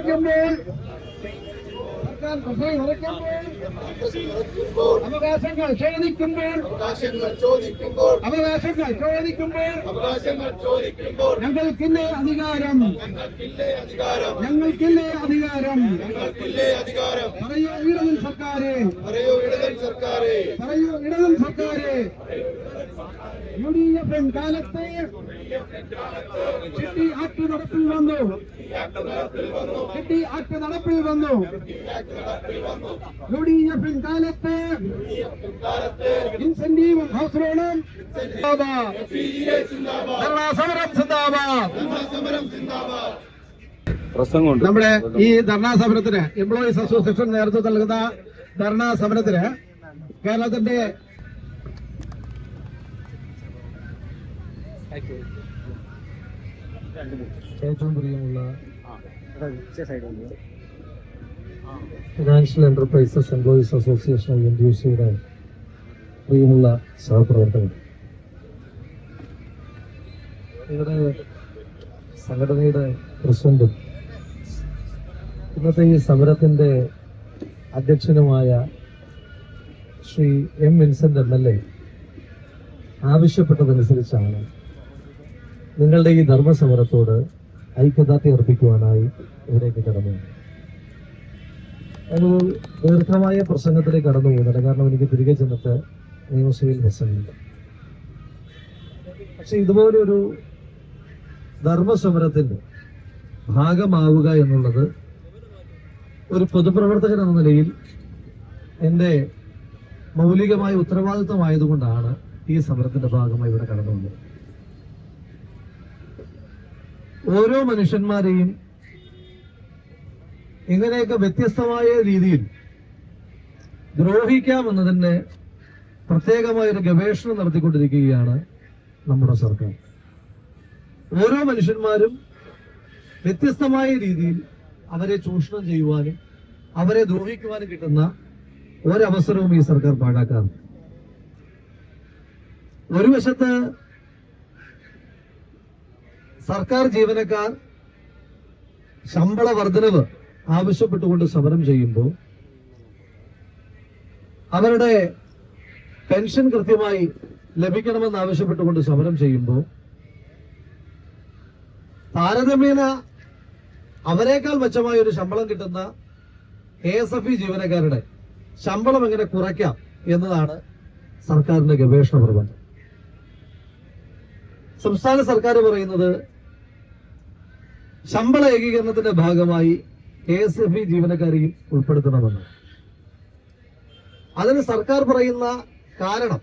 কেমন? സർക്കാർ പ്രസംഗം ഉറയ്ക്കുമ്പോൾ അവകാശങ്ങൾ ചോദിക്കുമ്പോൾ അവകാശങ്ങൾ ചോദിക്കുമ്പോൾ അവകാശങ്ങൾ ചോദിക്കുമ്പോൾ അവകാശങ്ങൾ ചോദിക്കുമ്പോൾ ഞങ്ങൾക്കില്ലേ അധികാരം? ഞങ്ങൾക്കില്ലേ അധികാരം? ഞങ്ങൾക്കില്ലേ അധികാരം? പറയൂ ഇടതും സർക്കാരെ. പറയൂ ഇടതൻ സർക്കാരെ. പറയൂ ഇടതും സർക്കാരെ. യു ഡി എഫ് എൻ കാലത്തെ ചിട്ടി ആക്ട് നടപ്പിൽ വന്നു. ചിട്ടി ആക്ട് നടപ്പിൽ വന്നു. യു ഡി എഫ് എൻ കാലത്ത് ഇൻസെന്റീവും ഹൗസ് ലോണും ധർണാ സമരം സിന്ദാബാദ്. സമരം സിന്ദാബാദ് പ്രസംഗമുണ്ട്. നമ്മുടെ ഈ ധർണാ സമരത്തിന് എംപ്ലോയീസ് അസോസിയേഷൻ നേതൃത്വം നൽകുന്ന ധർണാ സമരത്തിന് കേരളത്തിന്റെ ഏറ്റവും പ്രിയമുള്ള financial enterprises employees association N D സിയുടെ പ്രിയമുള്ള സഹപ്രവർത്തകർ ഇവിടെ സംഘടനയുടെ പ്രസിഡന്റും ഇന്നത്തെ ഈ സമരത്തിന്റെ അധ്യക്ഷനുമായ Shri M Vincent M L A ആവശ്യപ്പെട്ടതനുസരിച്ചാണ് നിങ്ങളുടെ ഈ ധർമ്മസമരത്തോട് ഐക്യദാർഢ്യം അർപ്പിക്കുവാനായി ഇവിടേക്ക് കടന്നു. ഒരു ദീർഘമായ പ്രസംഗത്തിലേക്ക് കടന്നു പോകുന്നില്ല കാരണം എനിക്ക് തിരികെ ചെന്നിട്ട് നിയമസഭയിൽ പ്രസംഗമില്ല പക്ഷെ ഇതുപോലെ ഒരു ധർമ്മസമരത്തിന്റെ ഭാഗമാവുക എന്നുള്ളത് ഒരു പൊതുപ്രവർത്തകൻ എന്ന നിലയിൽ എന്റെ മൗലികമായ ഉത്തരവാദിത്വമായതുകൊണ്ടാണ് ഈ സമരത്തിന്റെ ഭാഗമായി ഇവിടെ കടന്നു വന്നത്. ഓരോ മനുഷ്യന്മാരെയും ഇങ്ങനെയൊക്കെ വ്യത്യസ്തമായ രീതിയിൽ ദ്രോഹിക്കാമെന്നതിന് പ്രത്യേകമായ ഒരു ഗവേഷണം നടത്തിക്കൊണ്ടിരിക്കുകയാണ് നമ്മുടെ സർക്കാർ. ഓരോ മനുഷ്യന്മാരും വ്യത്യസ്തമായ രീതിയിൽ അവരെ ചൂഷണം ചെയ്യുവാനും അവരെ ദ്രോഹിക്കുവാനും കിട്ടുന്ന ഒരവസരവും ഈ സർക്കാർ പാഴാക്കാറുണ്ട് ഒരു വശത്ത് സർക്കാർ ജീവനക്കാർ ശമ്പള വർധനവ് ആവശ്യപ്പെട്ടുകൊണ്ട് സമരം ചെയ്യുമ്പോൾ അവരുടെ പെൻഷൻ കൃത്യമായി ലഭിക്കണമെന്ന് ആവശ്യപ്പെട്ടുകൊണ്ട് സമരം ചെയ്യുമ്പോൾ താരതമ്യേന അവരെക്കാൾ മെച്ചമായ ഒരു ശമ്പളം കിട്ടുന്ന കെ എസ് എഫ് ഇ ജീവനക്കാരുടെ ശമ്പളം എങ്ങനെ കുറയ്ക്കാം എന്നതാണ് സർക്കാരിന്റെ ഗവേഷണ പ്രബന്ധം. സംസ്ഥാന സർക്കാർ പറയുന്നത് ശമ്പള ഏകീകരണത്തിന്റെ ഭാഗമായി കെ എസ് എഫ് ഇ ജീവനക്കാരെയും ഉൾപ്പെടുത്തണമെന്ന്. അതിന് സർക്കാർ പറയുന്ന കാരണം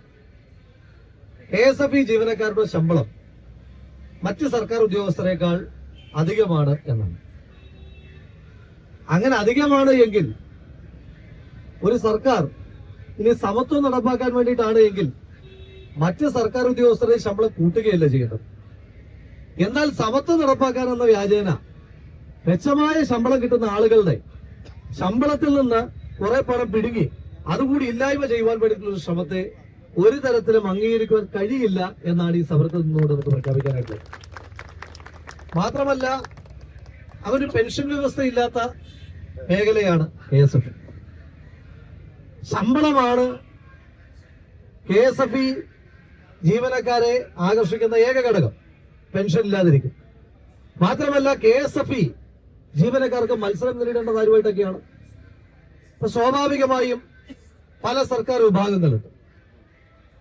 കെ എസ് എഫ് ഇ ജീവനക്കാരുടെ ശമ്പളം മറ്റു സർക്കാർ ഉദ്യോഗസ്ഥരെക്കാൾ അധികമാണ് എന്നാണ്. അങ്ങനെ അധികമാണ് എങ്കിൽ ഒരു സർക്കാർ ഇനി സമത്വം നടപ്പാക്കാൻ വേണ്ടിയിട്ടാണ് എങ്കിൽ മറ്റ് സർക്കാർ ഉദ്യോഗസ്ഥരുടെ ശമ്പളം കൂട്ടുകയല്ല ചെയ്യേണ്ടത്. എന്നാൽ സമത്വം നടപ്പാക്കാൻ എന്ന വ്യാജേന മെച്ചമായ ശമ്പളം കിട്ടുന്ന ആളുകളുടെ ശമ്പളത്തിൽ നിന്ന് കുറെ പണം പിടുങ്ങി. അതുകൂടി ഇല്ലായ്മ ചെയ്യുവാൻ വേണ്ടിയിട്ടുള്ള ഒരു ശ്രമത്തെ ഒരു തരത്തിലും അംഗീകരിക്കുവാൻ കഴിയില്ല എന്നാണ് ഈ സമരത്തിൽ നിന്നുകൊണ്ട് നമുക്ക് പ്രഖ്യാപിക്കാനായിട്ട്. മാത്രമല്ല അവന് പെൻഷൻ വ്യവസ്ഥയില്ലാത്ത മേഖലയാണ് കെ എസ് എഫ്. ശമ്പളമാണ് കെ എസ് എഫ് ഇ ജീവനക്കാരെ ആകർഷിക്കുന്ന ഏക ഘടകം പെൻഷൻ ഇല്ലാതിരിക്കും മാത്രമല്ല കെ എസ് എഫ് ഇ ജീവനക്കാർക്ക് മത്സരം നേരിടേണ്ട കാര്യമായിട്ടൊക്കെയാണ്. ഇപ്പൊ സ്വാഭാവികമായും പല സർക്കാർ വിഭാഗങ്ങളുണ്ട്.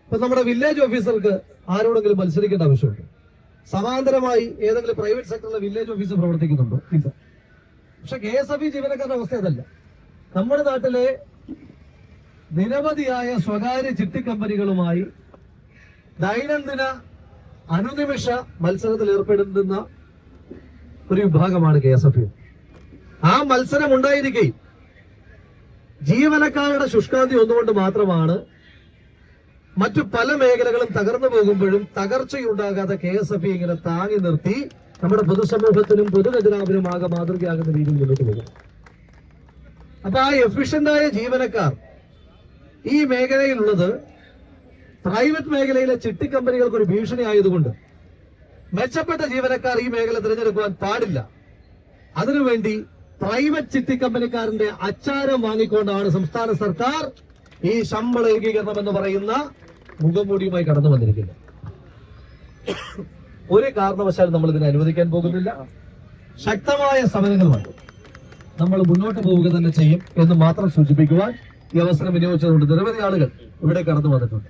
ഇപ്പൊ നമ്മുടെ വില്ലേജ് ഓഫീസർക്ക് ആരോടെങ്കിലും മത്സരിക്കേണ്ട ആവശ്യമുണ്ട്? സമാന്തരമായി ഏതെങ്കിലും പ്രൈവറ്റ് സെക്ടറിലെ വില്ലേജ് ഓഫീസ് പ്രവർത്തിക്കുന്നുണ്ടോ? ഇല്ല. പക്ഷെ കെ എസ് എഫ് ഇ ജീവനക്കാരുടെ അവസ്ഥ അതല്ല. നമ്മുടെ നാട്ടിലെ നിരവധിയായ സ്വകാര്യ ചിട്ടി കമ്പനികളുമായി ദൈനംദിന അനുനിമിഷ മത്സരത്തിൽ ഏർപ്പെടുന്ന ഒരു വിഭാഗമാണ് കെ എസ് എഫ് യു. ആ മത്സരം ഉണ്ടായിരിക്കെ. ജീവനക്കാരുടെ ശുഷ്കാന്തി ഒന്നുകൊണ്ട് മാത്രമാണ് മറ്റു പല മേഖലകളും തകർന്നു പോകുമ്പോഴും തകർച്ചയുണ്ടാകാതെ കെ എസ് എഫ് ഇങ്ങനെ താങ്ങി നിർത്തി നമ്മുടെ പൊതുസമൂഹത്തിനും പൊതുഖജനാവിനും ആകെ മാതൃകയാകുന്ന രീതിയിൽ മുന്നോട്ട് പോകും. അപ്പൊ ആ എഫിഷ്യന്റായ ജീവനക്കാർ ഈ മേഖലയിലുള്ളത് പ്രൈവറ്റ് മേഖലയിലെ ചിട്ടി കമ്പനികൾക്ക് ഒരു ഭീഷണി ആയതുകൊണ്ട് മെച്ചപ്പെട്ട ജീവനക്കാർ ഈ മേഖല തിരഞ്ഞെടുക്കുവാൻ പാടില്ല. അതിനുവേണ്ടി പ്രൈവറ്റ് ചിട്ടി കമ്പനിക്കാരന്റെ അച്ചാരം വാങ്ങിക്കൊണ്ടാണ് സംസ്ഥാന സർക്കാർ ഈ ശമ്പള ഏകീകരണം എന്ന് പറയുന്ന മുഖംമൂടിയുമായി കടന്നു വന്നിരിക്കുന്നത്. ഒരു കാരണവശാലും നമ്മൾ ഇതിനെ അനുവദിക്കാൻ പോകുന്നില്ല. ശക്തമായ സമരങ്ങളുമാണ് നമ്മൾ മുന്നോട്ട് പോവുക തന്നെ ചെയ്യും എന്ന് മാത്രം സൂചിപ്പിക്കുവാൻ ഈ അവസരം വിനിയോഗിച്ചതുകൊണ്ട് നിരവധി ആളുകൾ ഇവിടെ കടന്നു വന്നിട്ടുണ്ട്.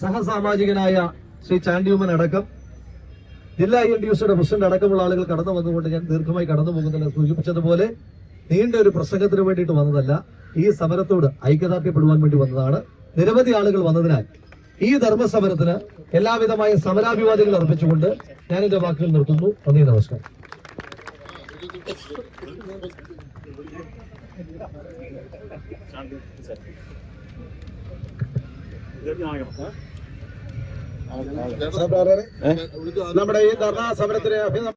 സഹസാമാജികനായ ശ്രീ ചാണ്ടിയുമൻ അടക്കം ജില്ലാ ഐ എൻ ഡി യുസിയുടെ പ്രസിഡന്റ് അടക്കമുള്ള ആളുകൾ കടന്നു വന്നുകൊണ്ട് ഞാൻ ദീർഘമായി കടന്നു പോകുന്നില്ല സൂചിപ്പിച്ചതുപോലെ നീണ്ട ഒരു പ്രസംഗത്തിന് വേണ്ടിയിട്ട് വന്നതല്ല ഈ സമരത്തോട് ഐക്യദാർഢ്യപ്പെടുവാൻ വേണ്ടി വന്നതാണ്. നിരവധി ആളുകൾ വന്നതിനാൽ ഈ ധർമ്മസമരത്തിന് എല്ലാവിധമായ സമരാഭിവാദികൾ അർപ്പിച്ചുകൊണ്ട് ഞാൻ എന്റെ വാക്കുകൾ നിർത്തുന്നു. നന്ദി നമസ്കാരം. നമ്മുടെ ഈ ധർണാ സമരത്തിന് അഭിനന്ദനം